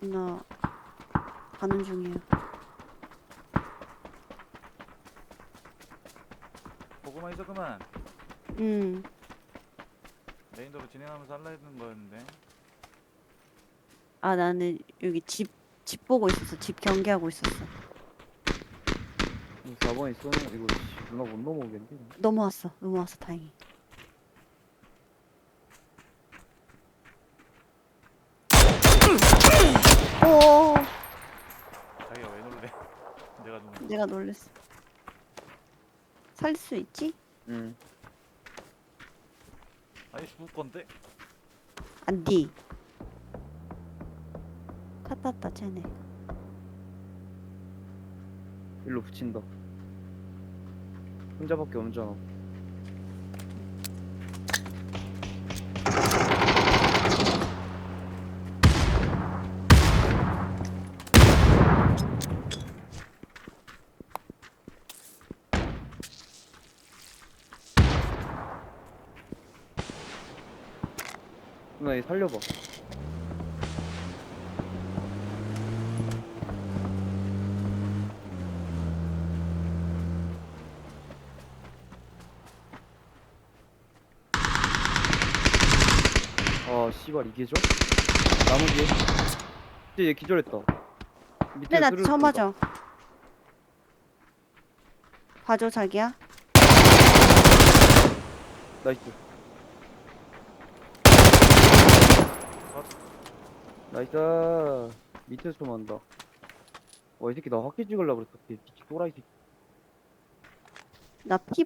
나 가는 중이에요. 보고만 있어 그만 음. 메인도로 진행하면서 할라 했는 거였는데 아 나는 여기 집, 집 보고 있었어. 집 경계하고 있었어. 4번에 쏘는 거 이거 씨, 누나 못 넘어오겠는데 넘어왔어. 넘어왔어. 다행히. 오, 자기가 왜 놀래 내가 누구 내가 놀랬어. 살릴 수 있지? 응 아니 죽을 건데 안 돼. 타 탔다 쟤네. 일로 붙인다 혼자밖에 없잖아 누나 얘 살려봐 아 씨발 이게 죠 나무 뒤에 진짜 얘 기절했다 밑에 근데 나 스르륵 쏜다. 맞아. 봐줘 자기야. 나이스 나이스. 밑에서 좀 한다. 와 이 새끼 나 확대 찍으려고 그랬어. 이 미친 또라이 새끼. 나 피